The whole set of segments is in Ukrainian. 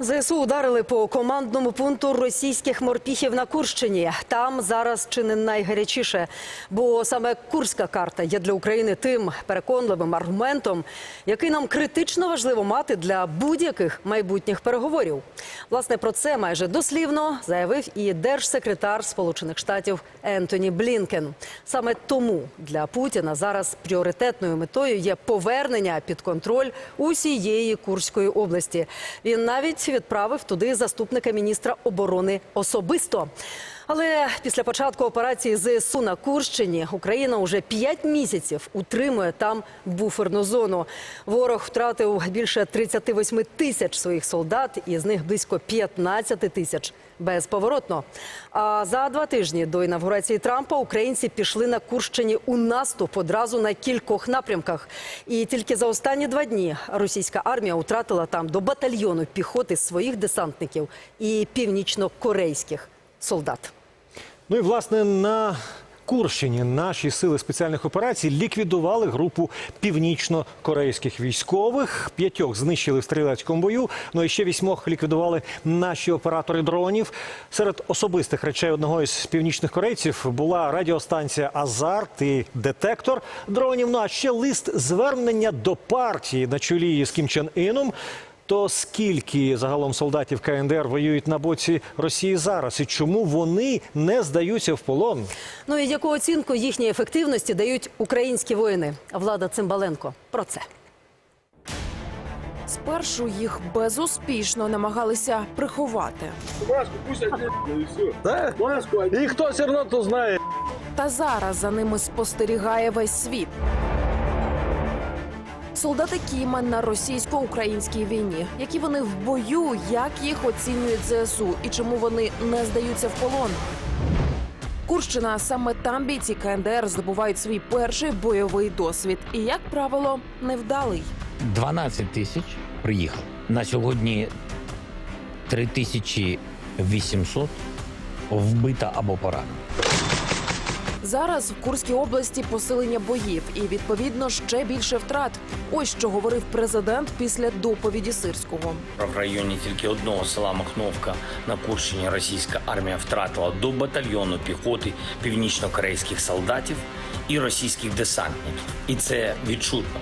ЗСУ ударили по командному пункту російських морпіхів на Курщині. Там зараз чи не найгарячіше, бо саме Курська карта є для України тим переконливим аргументом, який нам критично важливо мати для будь-яких майбутніх переговорів. Власне про це майже дослівно заявив і держсекретар Сполучених Штатів Ентоні Блінкен. Саме тому для Путіна зараз пріоритетною метою є повернення під контроль усієї Курської області. Він навіть відправив туди заступника міністра оборони особисто. Але після початку операції ЗСУ на Курщині Україна уже п'ять місяців утримує там буферну зону. Ворог втратив більше 38 тисяч своїх солдат, і з них близько 15 тисяч безповоротно. А за два тижні до інавгурації Трампа українці пішли на Курщині у наступ одразу на кількох напрямках. І тільки за останні два дні російська армія втратила там до батальйону піхоти своїх десантників і північно-корейських солдат. Ну і власне на Курщині наші сили спеціальних операцій ліквідували групу північно-корейських військових. П'ятьох знищили в стрілецькому бою. Ну і ще вісьмох ліквідували наші оператори дронів. Серед особистих речей одного із північних корейців була радіостанція Азарт і детектор дронів. Ну а ще лист звернення до партії на чолі з Кім Чен Іном. То скільки загалом солдатів КНДР воюють на боці Росії зараз, і чому вони не здаються в полон? Ну і яку оцінку їхньої ефективності дають українські воїни? Влада Цимбаленко про це. Спершу їх безуспішно намагалися приховати. Маску пусть оденет, и все. Маску. И кто все равно то знает. Та зараз за ними спостерігає весь світ. Солдати Кіма на російсько-українській війні. Які вони в бою, як їх оцінюють ЗСУ і чому вони не здаються в полон? Курщина саме там бійці КНДР здобувають свій перший бойовий досвід. І, як правило, невдалий. 12 тисяч приїхало. На сьогодні 3800 вбита або поранена. Зараз в Курській області посилення боїв і відповідно ще більше втрат. Ось що говорив президент після доповіді сирського. В районі тільки одного села Махновка на Курщині російська армія втратила до батальйону піхоти північно-корейських солдатів і російських десантників. І це відчутно.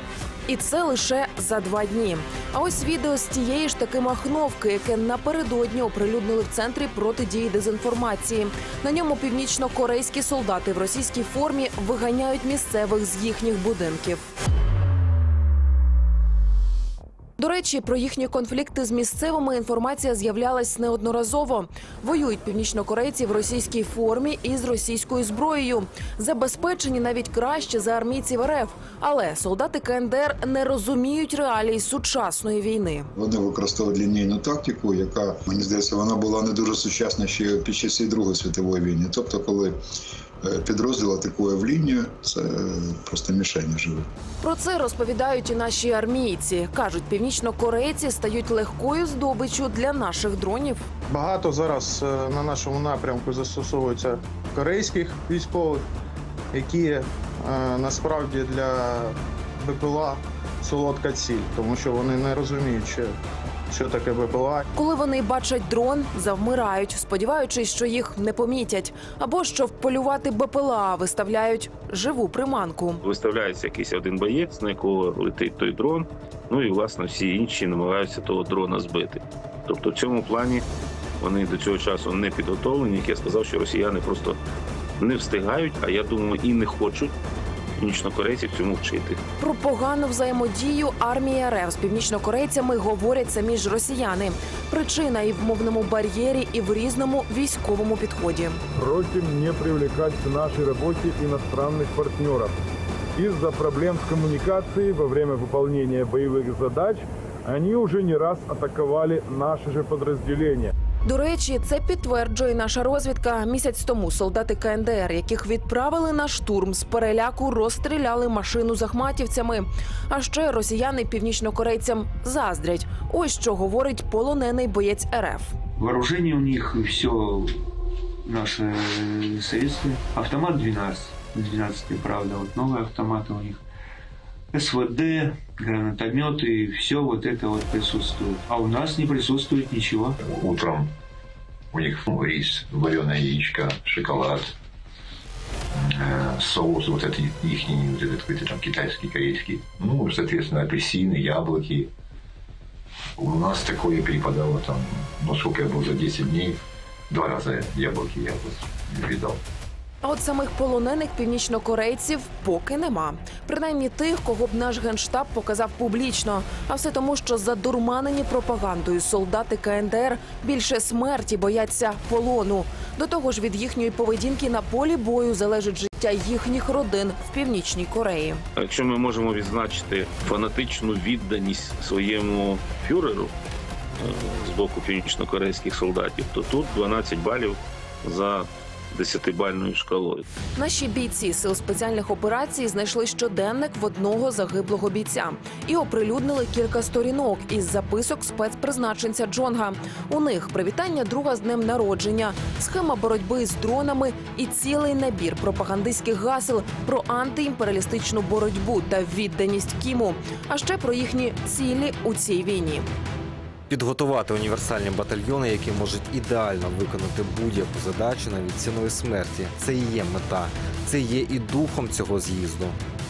І це лише за два дні. А ось відео з тієї ж таки махновки, яке напередодні оприлюднили в центрі протидії дезінформації. На ньому північно-корейські солдати в російській формі виганяють місцевих з їхніх будинків. До речі, про їхні конфлікти з місцевими інформація з'являлась неодноразово. Воюють північнокорейці в російській формі і з російською зброєю. Забезпечені навіть краще за армійців РФ. Але солдати КНДР не розуміють реалій сучасної війни. Вони використовують лінійну тактику, яка мені здається, вона була не дуже сучасна ще під часів Другої світової війни. Тобто, коли підрозділ атакує в лінію, це е, просто мішень живе. Про це розповідають і наші армійці. кажуть, північнокорейці стають легкою здобиччю для наших дронів. Багато зараз е, на нашому напрямку застосовується корейських військових, які е, насправді для БПЛА солодка ціль, тому що вони не розуміють, що, що таке БПЛА. Коли вони бачать дрон, завмирають, сподіваючись, що їх не помітять, або що вполювати БПЛА виставляють живу приманку. Виставляється якийсь один боєць, на якого летить той дрон. Ну і власне всі інші намагаються того дрона збити. Тобто, в цьому плані вони до цього часу не підготовлені. Як я сказав, що росіяни просто не встигають, а я думаю, і не хочуть північнокорейців цьому вчити. Про погану взаємодію армії РФ з північнокорейцями говорять самі ж росіяни. Причина і в мовному бар'єрі, і в різному військовому підході. Просим не привлекать к нашей работе иностранных партнеров. Из-за проблем с коммуникацией во время выполнения боевых задач они уже не раз атаковали наши же подразделения. До речі, це підтверджує наша розвідка. Місяць тому солдати КНДР, яких відправили на штурм з переляку, розстріляли машину з ахматівцями. А ще росіяни північнокорейцям заздрять. Ось що говорить полонений боєць РФ. Вооружение у них все наши советские. Автомат 12. 12, правда, вот новые автоматы у них. СВД, гранатометы, все вот это вот присутствует. А у нас не присутствует ничего. Утром у них рис, вареное яичко, шоколад, э, соус, вот этот их вот этот какой-то там китайский, корейский. Ну, соответственно, апельсины, яблоки. У нас такое перепадало там, ну, сколько я был за 10 дней, два раза яблоки я вот видал. А от самих полонених північнокорейців поки нема. Принаймні тих, кого б наш генштаб показав публічно. А все тому, що задурманені пропагандою солдати КНДР більше смерті бояться полону. До того ж, від їхньої поведінки на полі бою залежить життя їхніх родин в північній Кореї. Якщо ми можемо відзначити фанатичну відданість своєму фюреру е, з боку північно-корейських солдатів, то тут 12 балів за 10-бальною шкалою. Наші бійці сил спеціальних операцій знайшли щоденник в одного загиблого бійця і оприлюднили кілька сторінок із записок спецпризначенця Джонга. У них привітання друга з днем народження, схема боротьби з дронами і цілий набір пропагандистських гасел про антиімперіалістичну боротьбу та відданість Кіму, а ще про їхні цілі у цій війні. Підготувати універсальні батальйони, які можуть ідеально виконати будь-яку задачу навіть ціною смерті. Це і є мета, це є і духом цього з'їзду.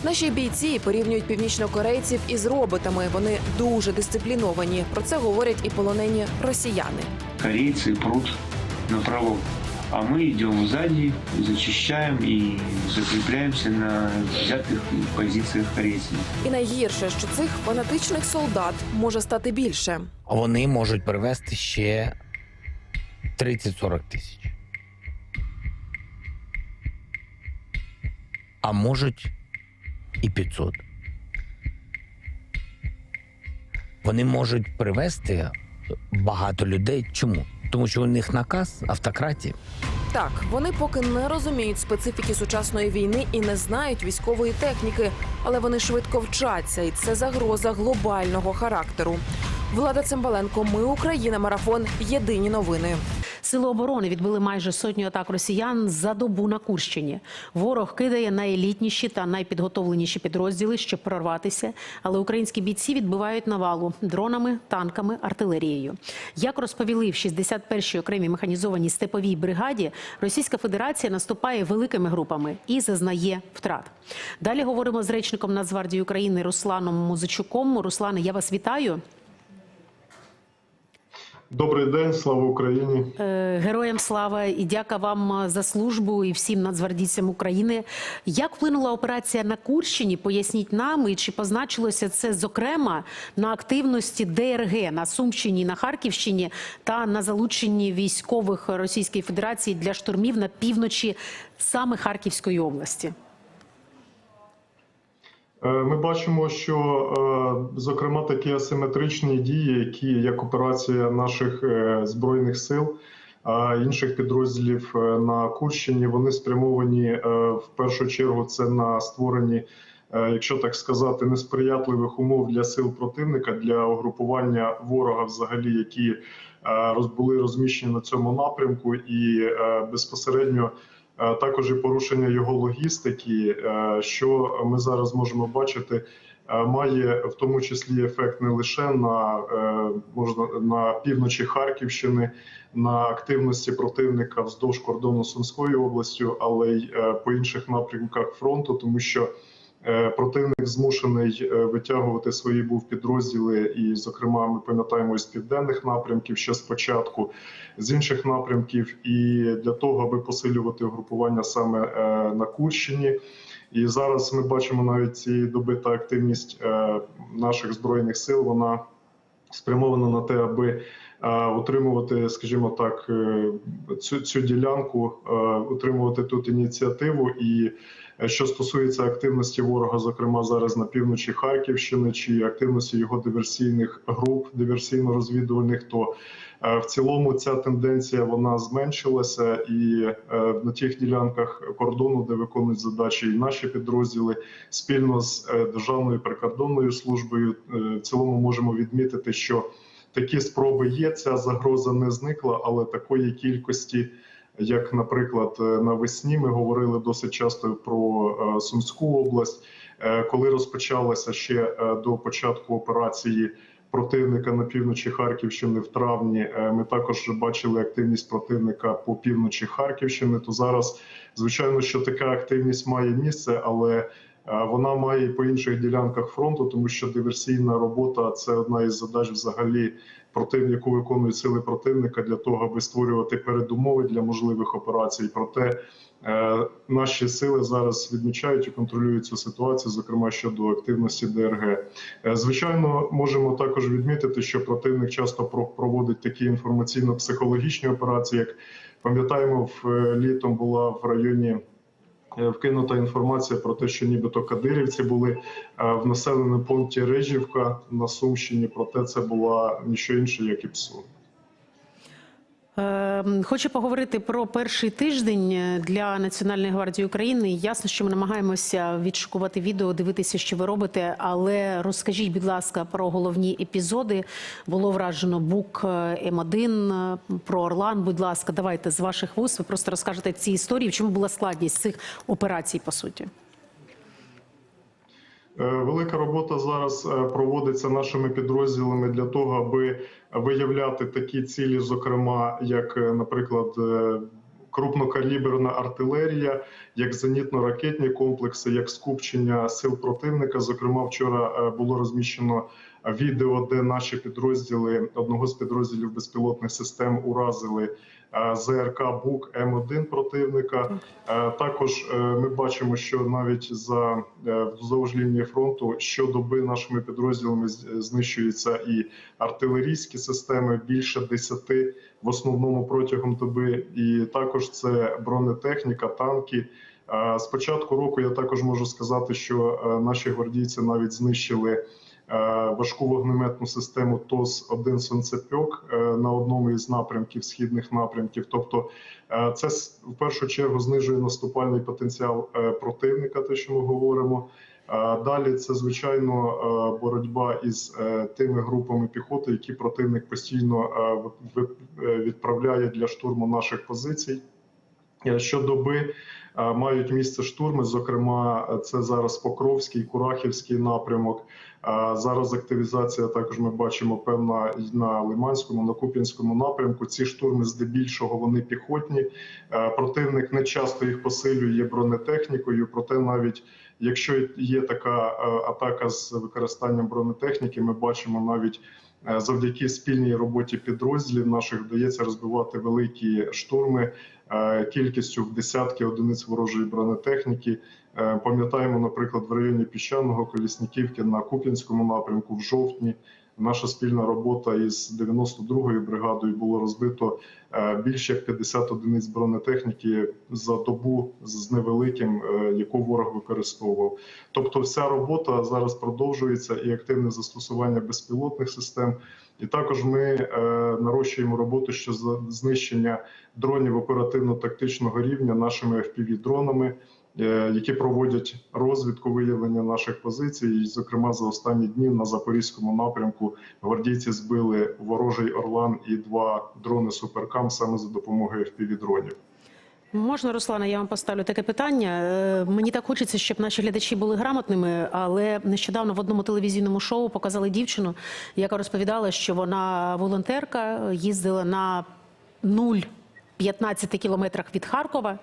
Наші бійці порівнюють північнокорейців із роботами. Вони дуже дисципліновані. Про це говорять і полонені росіяни. Корейці пруть направо. А мы идем сзади, зачищаем и закрепляемся на взятых позициях корейцев. І найгірше, що цих фанатичних солдат може стати більше. Вони можуть привезти ще 30-40 тисяч. А можуть і 500. Вони можуть привезти багато людей. Чому? Тому що у них наказ автократії. Так, вони поки не розуміють специфіки сучасної війни і не знають військової техніки, але вони швидко вчаться, і це загроза глобального характеру. Влада Цимбаленко, ми Україна, марафон. Єдині новини. Сили оборони відбили майже сотню атак росіян за добу на Курщині. Ворог кидає найелітніші та найпідготовленіші підрозділи, щоб прорватися. Але українські бійці відбивають навалу дронами, танками, артилерією. Як розповіли в 61-й окремій механізованій степовій бригаді, Російська Федерація наступає великими групами і зазнає втрат. Далі говоримо з речником Нацгвардії України Русланом Музичуком. Руслане, я вас вітаю. Добрий день, слава Україні. Е, Героям слава і дяка вам за службу і всім нацгвардійцям України. Як вплинула операція на Курщині? Поясніть нам, і чи позначилося це зокрема на активності ДРГ на Сумщині, на Харківщині та на залученні військових Російської Федерації для штурмів на півночі саме Харківської області? Е, Ми бачимо, що е, зокрема такі асиметричні дії, які як операція наших е, збройних сил, інших підрозділів на Курщині, вони спрямовані в першу чергу це на створенні, якщо так сказати, несприятливих умов для сил противника для угрупування ворога, взагалі, які були розміщені на цьому напрямку, і безпосередньо. Також і порушення його логістики, е, що ми зараз можемо бачити, е, має в тому числі ефект не лише на е, можна на півночі Харківщини, на активності противника вздовж кордону Сумської областю, але й по інших напрямках фронту, тому що противник змушений е, витягувати свої був підрозділи, і, зокрема, ми пам'ятаємо з південних напрямків, ще спочатку з інших напрямків, і для того, аби посилювати угрупування саме е, на Курщині. І зараз ми бачимо навіть цієї доби та активність е, наших збройних сил. Вона спрямована на те, аби е, утримувати, скажімо так, е, цю, цю ділянку, е, утримувати тут ініціативу. І е, що стосується активності ворога, зокрема зараз на півночі Харківщини, чи активності його диверсійних груп, диверсійно-розвідувальних, то е, в цілому ця тенденція вона зменшилася, і е, на тих ділянках кордону, де виконують задачі, і наші підрозділи спільно з е, державною прикордонною службою, е, в цілому можемо відмітити, що такі спроби є. Ця загроза не зникла, але такої кількості. Як, наприклад, е, навесні ми говорили досить часто про е, Сумську область. Е, Коли розпочалася ще до початку операції противника на півночі Харківщини в травні, ми також бачили активність противника по півночі Харківщини. То зараз, звичайно, що така активність має місце, але вона має і по інших ділянках фронту, тому що диверсійна робота це одна із задач взагалі против, яку виконують сили противника для того, аби створювати передумови для можливих операцій. Проте е, наші сили зараз відмічають і контролюють цю ситуацію, зокрема щодо активності ДРГ. Е, Звичайно, можемо також відмітити, що противник часто про- проводить такі інформаційно-психологічні операції. Як пам'ятаємо, в е, літом була в районі. Е, Вкинута інформація про те, що нібито кадирівці були е, в населеному пункті Рижівка на Сумщині. Проте це була ніщо інше, як і ПСО. Ем, Хочу поговорити про перший тиждень е, для Національної гвардії України. Ясно, що ми намагаємося відшукувати відео, дивитися, що ви робите. Але розкажіть, будь ласка, про головні епізоди. Було вражено бук е, М1 е, про Орлан. Будь ласка, давайте з ваших вуст. Ви просто розкажете ці історії. В чому була складність цих операцій, по суті? Е, Велика робота зараз е, проводиться нашими підрозділами для того, аби виявляти такі цілі, зокрема, як, е, наприклад, крупнокаліберна артилерія, як зенітно-ракетні комплекси, як скупчення сил противника. Зокрема, вчора було розміщено відео, де наші підрозділи одного з підрозділів безпілотних систем уразили е, ЗРК БУК М1 противника. Е, Також е, ми бачимо, що навіть за вздовж лінії фронту щодоби нашими підрозділами знищуються і артилерійські системи більше десяти в основному протягом доби. І також це бронетехніка, танки. З початку року я також можу сказати, що наші гвардійці навіть знищили важку вогнеметну систему ТОС 1 сонцепьок е, на одному із напрямків східних напрямків. Тобто, е, це в першу чергу знижує наступальний потенціал е, противника, те, що ми говоримо. Е, Далі це звичайно е, боротьба із е, тими групами піхоти, які противник постійно е, е, відправляє для штурму наших позицій. Е, Щодоби е, мають місце штурми. Зокрема, це зараз Покровський, Курахівський напрямок. Зараз активізація також ми бачимо певна на Лиманському, на Куп'янському напрямку. Ці штурми здебільшого вони піхотні. Противник не часто їх посилює бронетехнікою, проте навіть якщо є така атака з використанням бронетехніки, ми бачимо навіть. Е, Завдяки спільній роботі підрозділів наших вдається розбивати великі штурми е, кількістю в десятки одиниць ворожої бронетехніки. Е, Пам'ятаємо, наприклад, в районі Піщаного колісниківки на Куп'янському напрямку в жовтні. Наша спільна робота із 92-ю бригадою було розбито е, більше як 50 одиниць бронетехніки за добу з невеликим, е, яку ворог використовував. Тобто, вся робота зараз продовжується і активне застосування безпілотних систем. І також ми е, нарощуємо роботу щодо знищення дронів оперативно-тактичного рівня нашими FPV-дронами, е, які проводять розвідку виявлення наших позицій. І, зокрема, за останні дні на запорізькому напрямку гвардійці збили ворожий Орлан і два дрони Суперкам саме за допомогою FPV-дронів. Можна, Руслана, я вам поставлю таке питання. Е, Мені так хочеться, щоб наші глядачі були грамотними, але нещодавно в одному телевізійному шоу показали дівчину, яка розповідала, що вона волонтерка, їздила на нуль. 15 кілометрах від Харкова,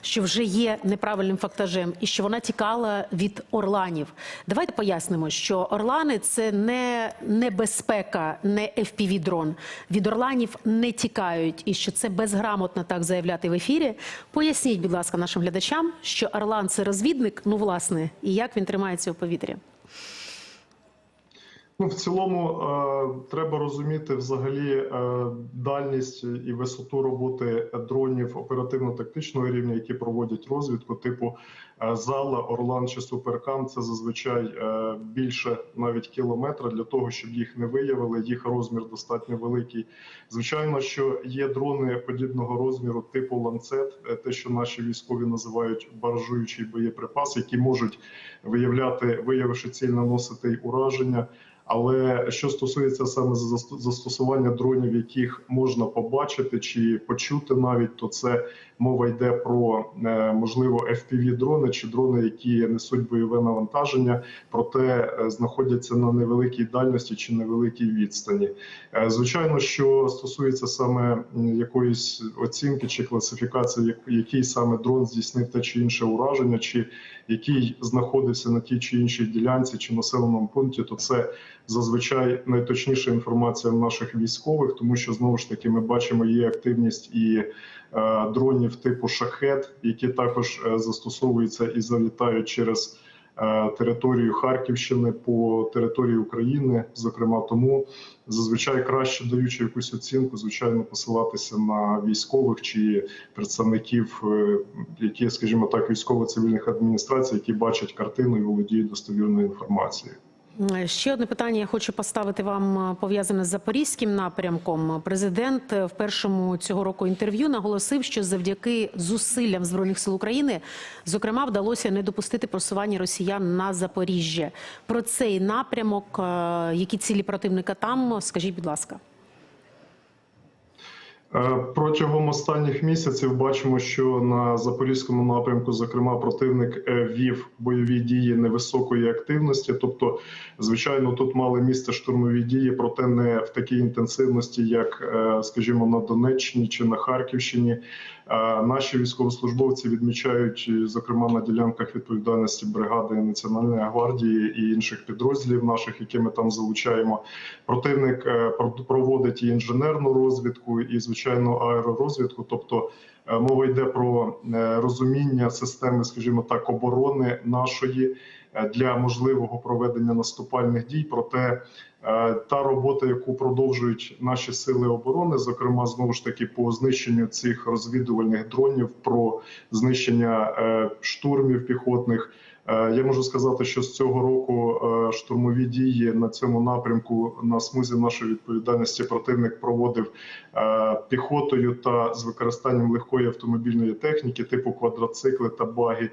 що вже є неправильним фактажем, і що вона тікала від орланів. Давайте пояснимо, що орлани це не небезпека, не FPV-дрон. Від орланів не тікають, і що це безграмотно так заявляти в ефірі. Поясніть, будь ласка, нашим глядачам, що орлан це розвідник, ну власне, і як він тримається у повітрі. Ну, в цілому е, треба розуміти взагалі е, дальність і висоту роботи дронів оперативно-тактичного рівня, які проводять розвідку, типу е, зала, Орлан чи Суперкам. Це зазвичай е, більше навіть кілометра для того, щоб їх не виявили. Їх розмір достатньо великий. Звичайно, що є дрони подібного розміру, типу ланцет, е, те, що наші військові називають баражуючий боєприпас, які можуть виявляти, виявивши ціль, наносити й ураження. Але що стосується саме застос- застосування дронів, яких можна побачити чи почути навіть, то це мова йде про е, можливо fpv дрони чи дрони, які несуть бойове навантаження, проте е, знаходяться на невеликій дальності чи невеликій відстані. Е, Звичайно, що стосується саме якоїсь оцінки чи класифікації, як- який саме дрон здійснив те чи інше ураження, чи який знаходився на тій чи іншій ділянці чи населеному пункті, то це зазвичай найточніша інформація в наших військових, тому що знову ж таки ми бачимо є активність і дронів типу шахет, які також е, застосовуються і залітають через е, територію Харківщини по території України. Зокрема, тому зазвичай краще даючи якусь оцінку, звичайно, посилатися на військових чи представників, е, які, скажімо так, військово-цивільних адміністрацій, які бачать картину і володіють достовірною інформацією. Е, Ще одне питання я хочу поставити вам е, пов'язане з запорізьким напрямком. Президент е, в першому цього року інтерв'ю наголосив, що завдяки зусиллям збройних сил України, зокрема, вдалося не допустити просування росіян на Запоріжжя. Про цей напрямок, які цілі противника там, скажіть, будь ласка. Е, Протягом останніх місяців бачимо, що на запорізькому напрямку, зокрема, противник е, вів бойові дії невисокої активності. Тобто, звичайно, тут мали місце штурмові дії, проте не в такій інтенсивності, як, е, скажімо, на Донеччині чи на Харківщині. Наші військовослужбовці відмічають, е, зокрема на ділянках відповідальності бригади Національної гвардії і інших підрозділів наших, які ми там залучаємо. Противник е, про- проводить і інженерну розвідку, і звичайно аеророзвідку. Тобто мова йде про е, розуміння системи, скажімо так, оборони нашої е, для можливого проведення наступальних дій. Проте е, та робота, яку продовжують наші сили оборони, зокрема знову ж таки по знищенню цих розвідувальних дронів, про знищення е, штурмів піхотних. Е, Я можу сказати, що з цього року е, штурмові дії на цьому напрямку на смузі нашої відповідальності противник проводив е, піхотою та з використанням легкої автомобільної техніки, типу квадроцикли та баги.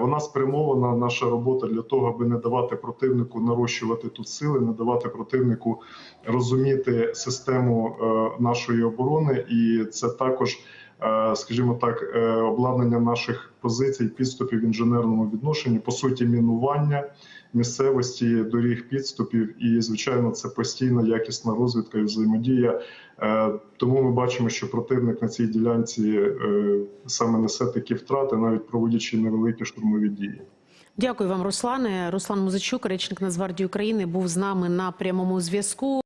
Вона спрямована наша робота для того, аби не давати противнику нарощувати тут сили, не давати противнику розуміти систему нашої оборони, і це також скажімо так, е, обладнання наших позицій, підступів в інженерному відношенні, по суті, мінування місцевості, доріг підступів, і звичайно, це постійна якісна розвідка і взаємодія. Е, Тому ми бачимо, що противник на цій ділянці е, саме несе такі втрати, навіть проводячи невеликі штурмові дії. Дякую вам, Руслане. Руслан Музичук, речник Нацгвардії України, був з нами на прямому зв'язку.